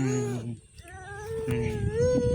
อืมอืม